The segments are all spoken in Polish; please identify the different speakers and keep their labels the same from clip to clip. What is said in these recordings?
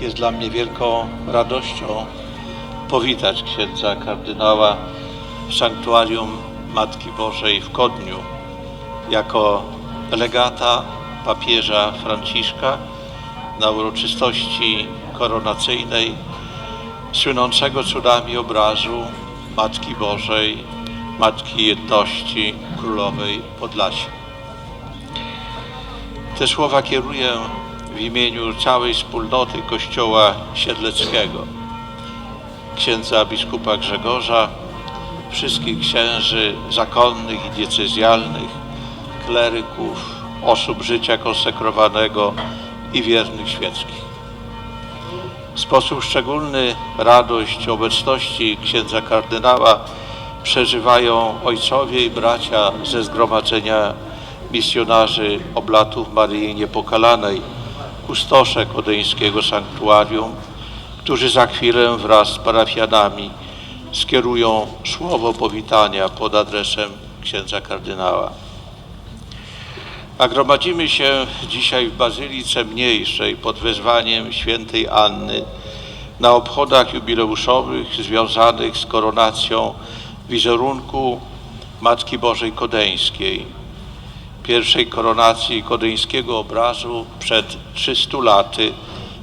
Speaker 1: Jest dla mnie wielką radością powitać księdza kardynała w sanktuarium Matki Bożej w Kodniu jako legata papieża Franciszka na uroczystości koronacyjnej słynącego cudami obrazu Matki Bożej, Matki Jedności Królowej Podlasia. Te słowa kieruję w imieniu całej wspólnoty Kościoła Siedleckiego, księdza biskupa Grzegorza, wszystkich księży zakonnych i diecezjalnych, kleryków, osób życia konsekrowanego i wiernych świeckich. W sposób szczególny radość obecności księdza kardynała przeżywają ojcowie i bracia ze zgromadzenia misjonarzy oblatów Maryi Niepokalanej, kustosze kodeńskiego sanktuarium, którzy za chwilę wraz z parafianami skierują słowo powitania pod adresem księdza kardynała. A gromadzimy się dzisiaj w Bazylice Mniejszej pod wezwaniem świętej Anny na obchodach jubileuszowych związanych z koronacją wizerunku Matki Bożej Kodeńskiej, pierwszej koronacji kodeńskiego obrazu przed 300 laty,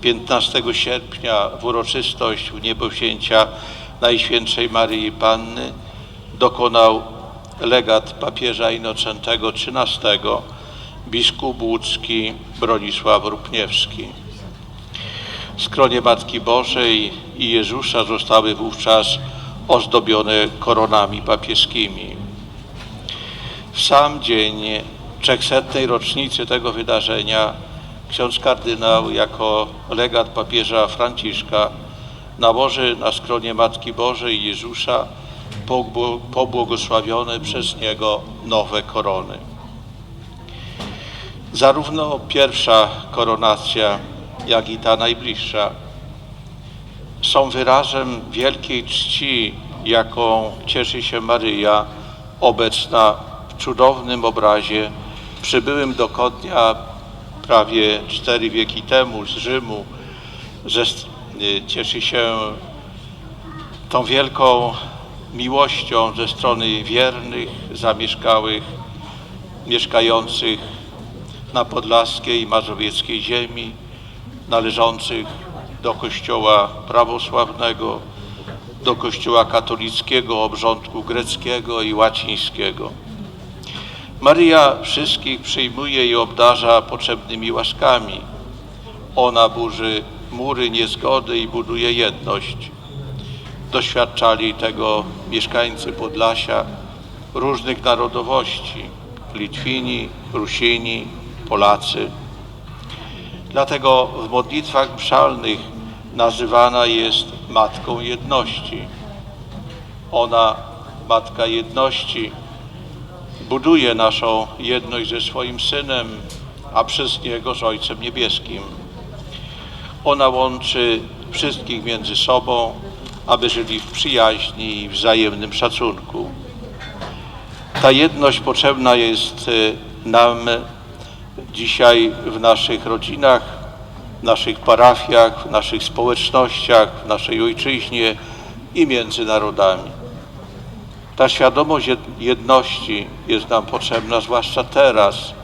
Speaker 1: 15 sierpnia w uroczystość w niebowzięcia Najświętszej Maryi Panny dokonał legat papieża Inocentego XIII, biskup łódzki Bronisław Rupniewski. Skronie Matki Bożej i Jezusa zostały wówczas ozdobione koronami papieskimi. W sam dzień 300. rocznicy tego wydarzenia ksiądz kardynał jako legat papieża Franciszka nałoży na skronie Matki Bożej Jezusa pobł- pobłogosławione przez niego nowe korony. Zarówno pierwsza koronacja, jak i ta najbliższa są wyrazem wielkiej czci, jaką cieszy się Maryja, obecna w cudownym obrazie przybyłym do Kodnia prawie cztery wieki temu z Rzymu. Ze, y, cieszy się tą wielką miłością ze strony wiernych, zamieszkałych, mieszkających na podlaskiej i mazowieckiej ziemi, należących do Kościoła prawosławnego, do Kościoła katolickiego, obrządku greckiego i łacińskiego. Maryja wszystkich przyjmuje i obdarza potrzebnymi łaskami. Ona burzy mury niezgody i buduje jedność. Doświadczali tego mieszkańcy Podlasia różnych narodowości, Litwini, Rusini, Polacy. Dlatego w modlitwach mszalnych nazywana jest Matką Jedności. Ona, Matka Jedności, buduje naszą jedność ze swoim Synem, a przez Niego z Ojcem Niebieskim. Ona łączy wszystkich między sobą, aby żyli w przyjaźni i wzajemnym szacunku. Ta jedność potrzebna jest y, nam dzisiaj w naszych rodzinach, w naszych parafiach, w naszych społecznościach, w naszej ojczyźnie i między narodami. Ta świadomość jed- jedności jest nam potrzebna, zwłaszcza teraz.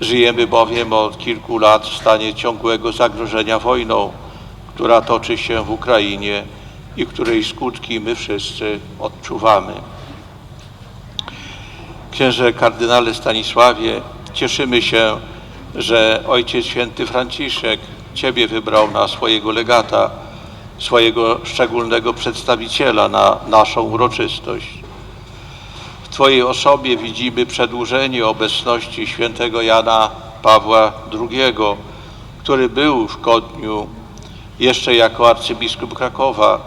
Speaker 1: Żyjemy bowiem od kilku lat w stanie ciągłego zagrożenia wojną, która toczy się w Ukrainie i której skutki my wszyscy odczuwamy. Księże kardynale Stanisławie, cieszymy się, że Ojciec Święty Franciszek Ciebie wybrał na swojego legata, swojego szczególnego przedstawiciela na naszą uroczystość. W Twojej osobie widzimy przedłużenie obecności świętego Jana Pawła II, który był w Kodniu jeszcze jako arcybiskup Krakowa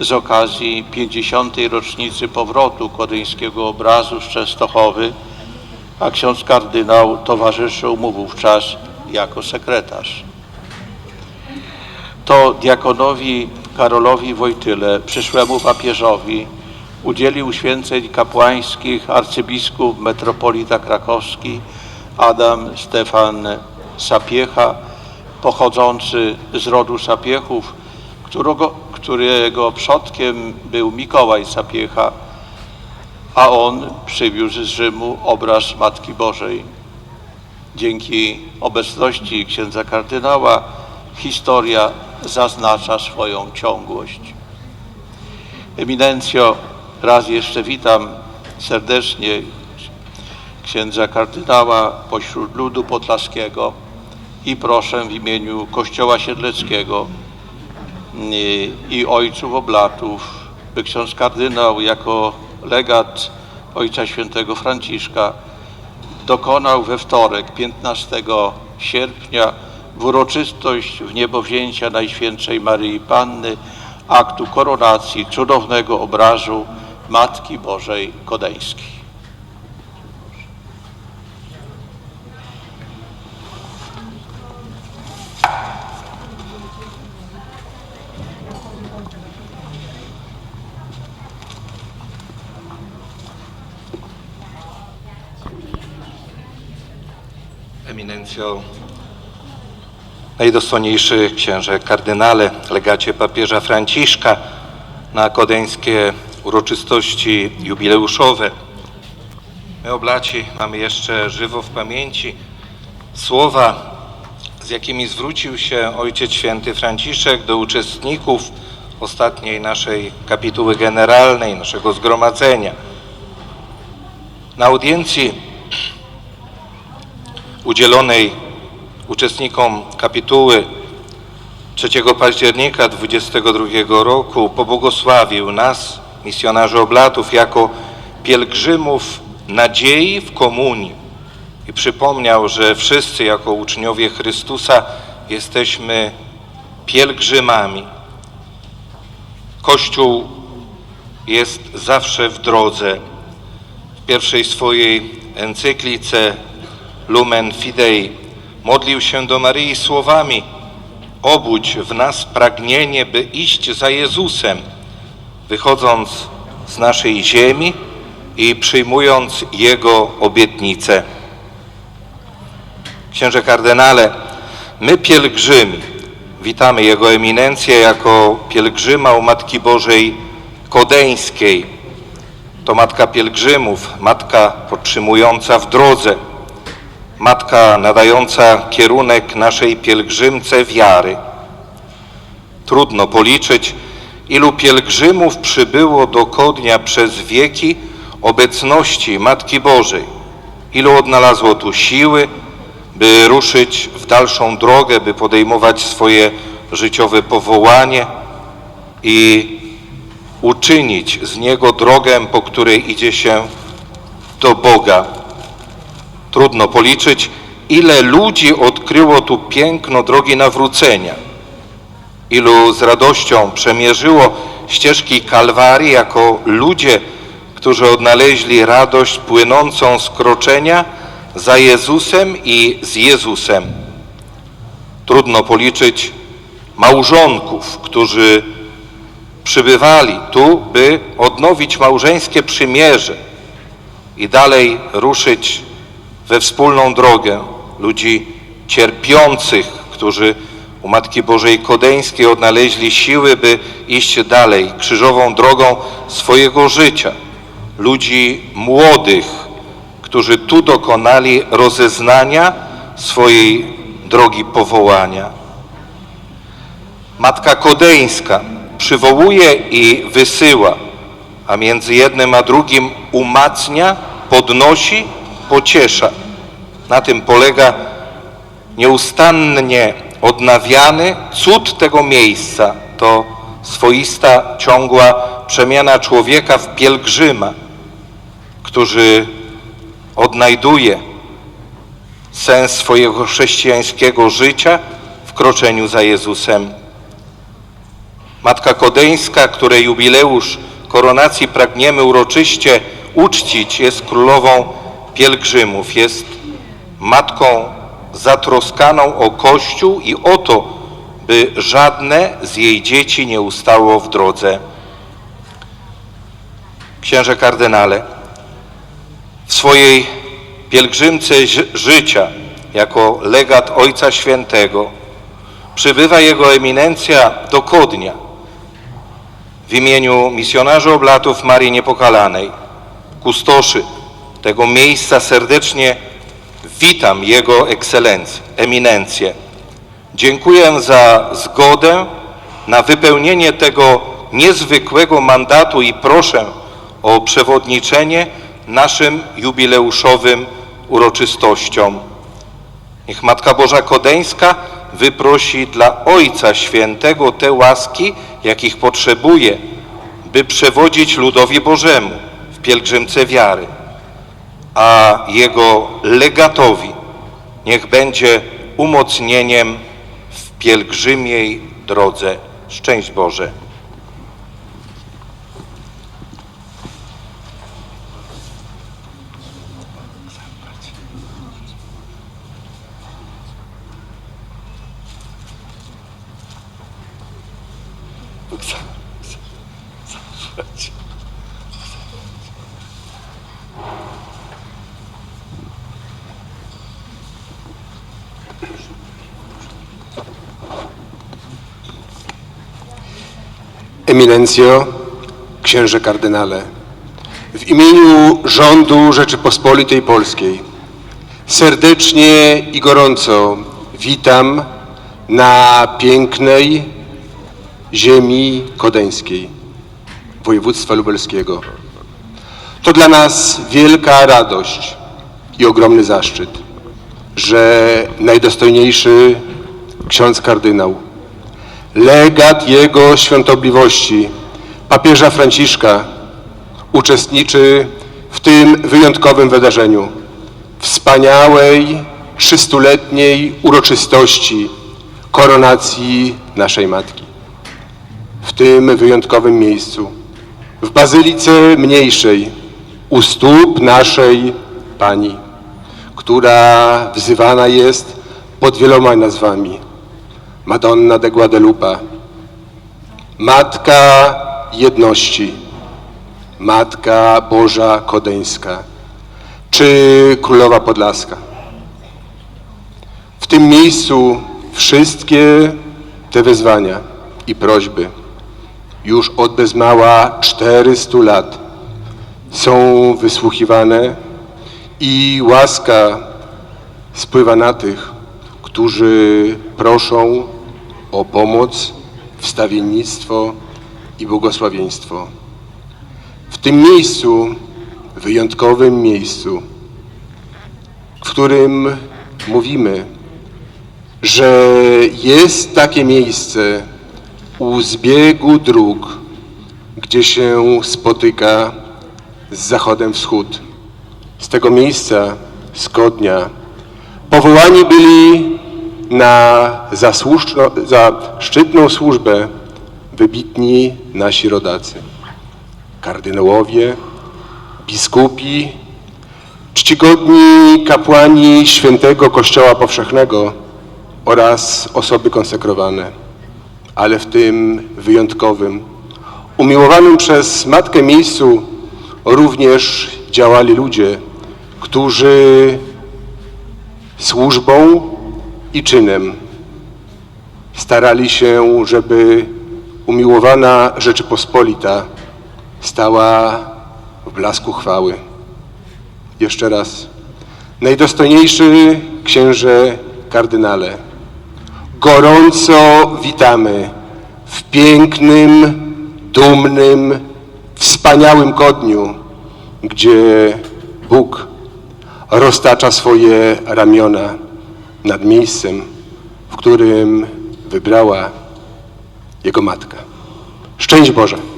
Speaker 1: z okazji 50. rocznicy powrotu kodyńskiego obrazu z Częstochowy, a ksiądz kardynał towarzyszył mu wówczas jako sekretarz. To diakonowi Karolowi Wojtyle, przyszłemu papieżowi, udzielił święceń kapłańskich arcybiskup metropolita krakowski Adam Stefan Sapiecha pochodzący z rodu Sapiechów, którego, którego przodkiem był Mikołaj Sapiecha, a on przywiózł z Rzymu obraz Matki Bożej. Dzięki obecności księdza kardynała historia zaznacza swoją ciągłość. Eminencjo, raz jeszcze witam serdecznie księdza kardynała pośród ludu podlaskiego i proszę w imieniu Kościoła Siedleckiego i, i ojców oblatów, by ksiądz kardynał jako legat Ojca Świętego Franciszka dokonał we wtorek 15 sierpnia w uroczystość w niebo wzięcia Najświętszej Maryi Panny aktu koronacji cudownego obrazu Matki Bożej Kodeńskiej.
Speaker 2: Eminencjo, najdostojniejszy księże kardynale, legacie papieża Franciszka na kodeńskie uroczystości jubileuszowe. My oblaci mamy jeszcze żywo w pamięci słowa, z jakimi zwrócił się Ojciec Święty Franciszek do uczestników ostatniej naszej kapituły generalnej, naszego zgromadzenia. Na audiencji udzielonej uczestnikom kapituły 3 października 22 roku pobłogosławił nas, misjonarzy oblatów, jako pielgrzymów nadziei w komunii i przypomniał, że wszyscy jako uczniowie Chrystusa jesteśmy pielgrzymami. Kościół jest zawsze w drodze. W pierwszej swojej encyklice Lumen Fidei modlił się do Maryi słowami obudź w nas pragnienie, by iść za Jezusem, wychodząc z naszej ziemi i przyjmując Jego obietnice. Księże kardynale, my pielgrzymi witamy Jego eminencję jako pielgrzyma u Matki Bożej Kodeńskiej. To Matka Pielgrzymów, Matka podtrzymująca w drodze, Matka nadająca kierunek naszej pielgrzymce wiary. Trudno policzyć, ilu pielgrzymów przybyło do Kodnia przez wieki obecności Matki Bożej, ilu odnalazło tu siły, by ruszyć w dalszą drogę, by podejmować swoje życiowe powołanie i uczynić z niego drogę, po której idzie się do Boga. Trudno policzyć, ile ludzi odkryło tu piękno drogi nawrócenia, ilu z radością przemierzyło ścieżki Kalwarii jako ludzie, którzy odnaleźli radość płynącą z kroczenia za Jezusem i z Jezusem. Trudno policzyć małżonków, którzy przybywali tu, by odnowić małżeńskie przymierze i dalej ruszyć we wspólną drogę ludzi cierpiących, którzy u Matki Bożej Kodeńskiej odnaleźli siły, by iść dalej krzyżową drogą swojego życia. Ludzi młodych, którzy tu dokonali rozeznania swojej drogi powołania. Matka Kodeńska przywołuje i wysyła, a między jednym a drugim umacnia, podnosi, pociesza. Na tym polega nieustannie odnawiany cud tego miejsca. To swoista, ciągła przemiana człowieka w pielgrzyma, który odnajduje sens swojego chrześcijańskiego życia w kroczeniu za Jezusem. Matka Kodeńska, której jubileusz koronacji pragniemy uroczyście uczcić, jest królową pielgrzymów, jest matką zatroskaną o Kościół i o to, by żadne z jej dzieci nie ustało w drodze. Księże kardynale, w swojej pielgrzymce ży- życia jako legat Ojca Świętego przybywa Jego Eminencja do Kodnia. W imieniu misjonarzy oblatów Marii Niepokalanej, kustoszy tego miejsca serdecznie witam Jego Eminencję. Dziękuję za zgodę na wypełnienie tego niezwykłego mandatu i proszę o przewodniczenie naszym jubileuszowym uroczystościom. Niech Matka Boża Kodeńska wyprosi dla Ojca Świętego te łaski, jakich potrzebuje, by przewodzić ludowi Bożemu w pielgrzymce wiary, a Jego legatowi niech będzie umocnieniem w pielgrzymiej drodze. Szczęść Boże.
Speaker 3: Eminencjo, księże kardynale, w imieniu rządu Rzeczypospolitej Polskiej serdecznie i gorąco witam na pięknej ziemi kodeńskiej, województwa lubelskiego. To dla nas wielka radość i ogromny zaszczyt, że najdostojniejszy ksiądz kardynał legat Jego Świątobliwości, papieża Franciszka, uczestniczy w tym wyjątkowym wydarzeniu, wspaniałej, trzystuletniej uroczystości koronacji naszej Matki. W tym wyjątkowym miejscu, w Bazylice Mniejszej, u stóp naszej Pani, która wzywana jest pod wieloma nazwami. Madonna de Guadalupe, Matka Jedności, Matka Boża Kodeńska, czy Królowa Podlaska. W tym miejscu wszystkie te wezwania i prośby już od bez mała 400 lat są wysłuchiwane i łaska spływa na tych, którzy proszą o pomoc, wstawiennictwo i błogosławieństwo. W tym miejscu, wyjątkowym miejscu, w którym mówimy, że jest takie miejsce u zbiegu dróg, gdzie się spotyka z zachodem wschód. Z tego miejsca, z Kodnia, powołani byli na zasłużno, za szczytną służbę wybitni nasi rodacy. Kardynałowie, biskupi, czcigodni kapłani świętego Kościoła Powszechnego oraz osoby konsekrowane, ale w tym wyjątkowym, umiłowanym przez Matkę miejscu również działali ludzie, którzy służbą i czynem. Starali się, żeby umiłowana Rzeczypospolita stała w blasku chwały. Jeszcze raz, najdostojniejszy księże kardynale, gorąco witamy w pięknym, dumnym, wspaniałym Kodniu, gdzie Bóg roztacza swoje ramiona nad miejscem, w którym wybrała Jego Matka. Szczęść Boże!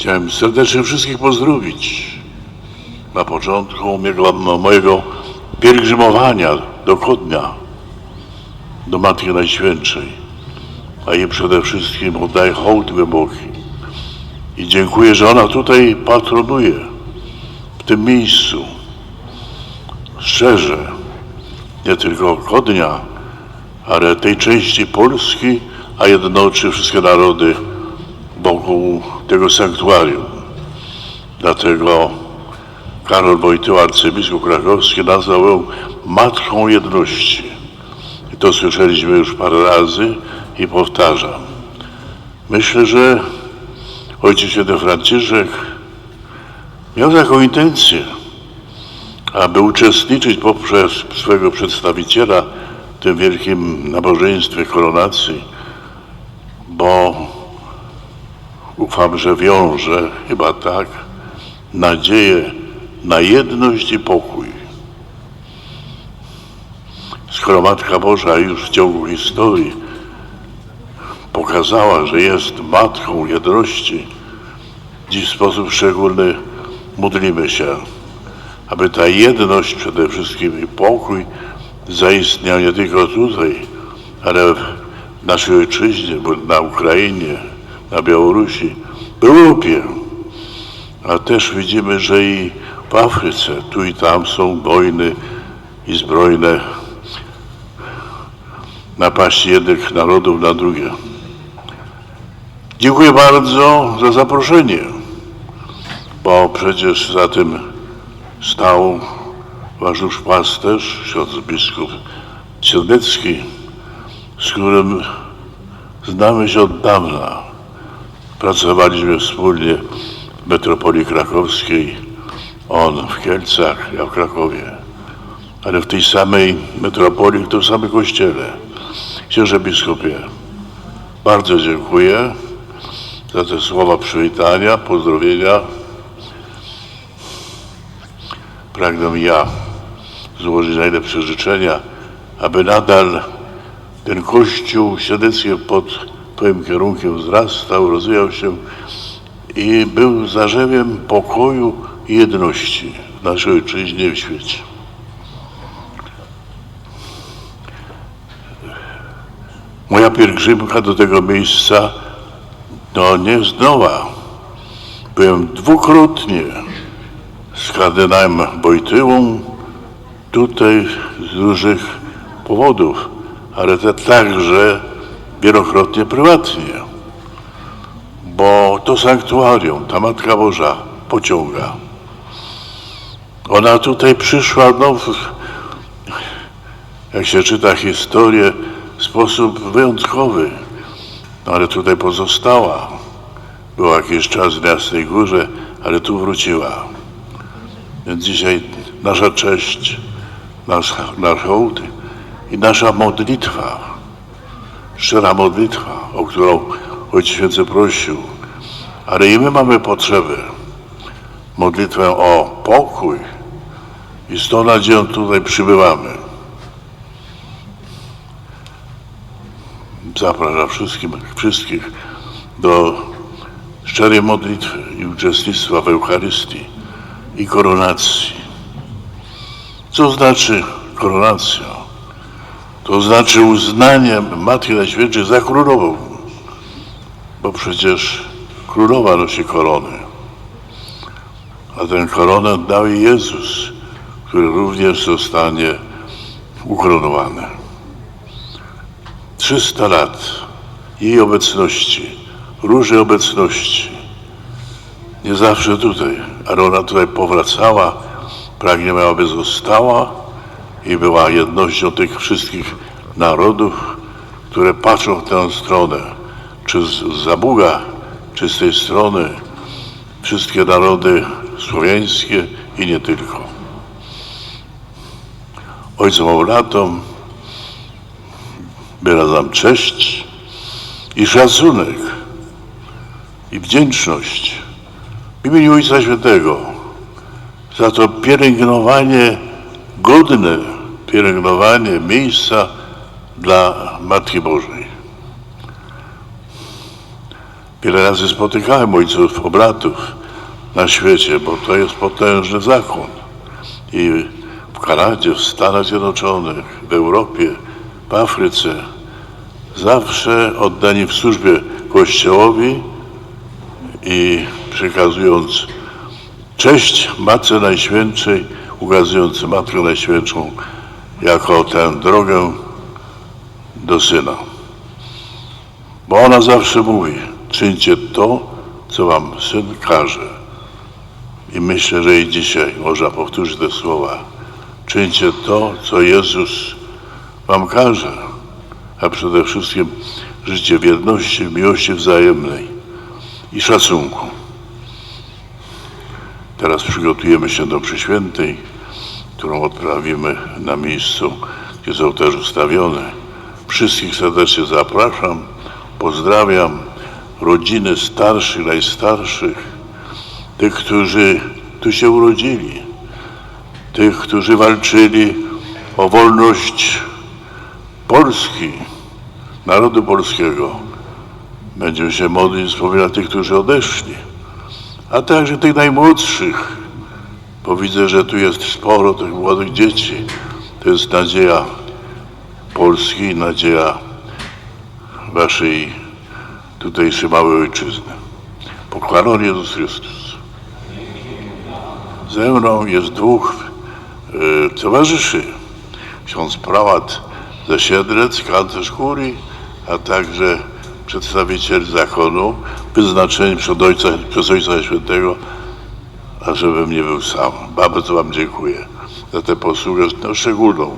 Speaker 4: Chciałem serdecznie wszystkich pozdrowić. Na początku mojego, mo- mojego pielgrzymowania do Kodnia, do Matki Najświętszej, a jej przede wszystkim oddaję hołd głęboki. I dziękuję, że ona tutaj patronuje, w tym miejscu, strzeże nie tylko Kodnia, ale tej części Polski, a jednoczy wszystkie narody wokół tego sanktuarium. Dlatego Karol Wojtyła, arcybiskup krakowski, nazwał ją Matką Jedności. I to słyszeliśmy już parę razy i powtarzam. Myślę, że Ojciec Święty Franciszek miał taką intencję, aby uczestniczyć poprzez swojego przedstawiciela w tym wielkim nabożeństwie koronacji, bo ufam, że wiąże chyba tak nadzieję na jedność i pokój. Skoro Matka Boża już w ciągu historii pokazała, że jest Matką jedności, dziś w sposób szczególny modlimy się, aby ta jedność przede wszystkim i pokój zaistniał nie tylko tutaj, ale w naszej ojczyźnie, na Ukrainie, na Białorusi, w Europie. A też widzimy, że i w Afryce, tu i tam są wojny i zbrojne napaści jednych narodów na drugie. Dziękuję bardzo za zaproszenie, bo przecież za tym stał wasz już pasterz, ksiądz biskup Ciernecki, z którym znamy się od dawna. Pracowaliśmy wspólnie w metropolii krakowskiej, on w Kielcach, ja w Krakowie, ale w tej samej metropolii, w tym samym kościele. Księże biskupie, bardzo dziękuję za te słowa przywitania, pozdrowienia. Pragnę ja złożyć najlepsze życzenia, aby nadal ten Kościół świadecki pod Twoim kierunkiem wzrastał, rozwijał się i był zarzewiem pokoju i jedności w naszej ojczyźnie w świecie. Moja pielgrzymka do tego miejsca no nie jest nowa. Byłem dwukrotnie z kardynałem Wojtyłą tutaj z różnych powodów, ale te także wielokrotnie prywatnie, bo to sanktuarium, ta Matka Boża pociąga. Ona tutaj przyszła, no, jak się czyta historię, w sposób wyjątkowy, no, ale tutaj pozostała. Była jakiś czas w Jasnej Górze, ale tu wróciła. Więc dzisiaj nasza cześć, nasz, nasz hołd i nasza modlitwa, szczera modlitwa, o którą Ojciec Święty prosił, ale i my mamy potrzebę. Modlitwę o pokój i z tą nadzieją tutaj przybywamy. Zapraszam wszystkim, wszystkich do szczerej modlitwy i uczestnictwa w Eucharystii i koronacji. Co znaczy koronacja? To znaczy uznanie Matki Najświętszej za królową, bo przecież królowa nosi koronę, a tę koronę dał jej Jezus, który również zostanie ukoronowany. 300 lat jej obecności, różnej obecności, nie zawsze tutaj, ale ona tutaj powracała, pragniemy, aby została i była jednością tych wszystkich narodów, które patrzą w tę stronę, czy z za Buga, czy z tej strony, wszystkie narody słowiańskie i nie tylko. Ojcom oblatom wyrażam cześć i szacunek i wdzięczność w imieniu Ojca Świętego za to pielęgnowanie, godne pielęgnowanie miejsca dla Matki Bożej. Wiele razy spotykałem ojców obratów na świecie, bo to jest potężny zakon. I w Kanadzie, w Stanach Zjednoczonych, w Europie, w Afryce, zawsze oddani w służbie Kościołowi i przekazując cześć Matce Najświętszej, ukazujący Matkę Najświętszą jako tę drogę do Syna. Bo ona zawsze mówi, czyńcie to, co wam Syn każe. I myślę, że i dzisiaj można powtórzyć te słowa. Czyńcie to, co Jezus wam każe, a przede wszystkim życie w jedności, miłości wzajemnej i szacunku. Teraz przygotujemy się do przyświętej, którą odprawimy na miejscu, gdzie jest ołtarz ustawiony. Wszystkich serdecznie zapraszam, pozdrawiam rodziny starszych, najstarszych, tych, którzy tu się urodzili, tych, którzy walczyli o wolność Polski, narodu polskiego. Będziemy się modlić, wspominać tych, którzy odeszli, a także tych najmłodszych, bo widzę, że tu jest sporo tych młodych dzieci. To jest nadzieja Polski, nadzieja waszej tutejszej małej ojczyzny. Pochwalony Jezus Chrystus. Ze mną jest dwóch e, towarzyszy. Ksiądz prałat ze Siedlec, kanclerz kurii, a także przedstawiciel zakonu, wyznaczeni przez Ojca, przez Ojca Świętego, ażebym nie był sam. Bardzo Wam dziękuję za tę posługę no, szczególną.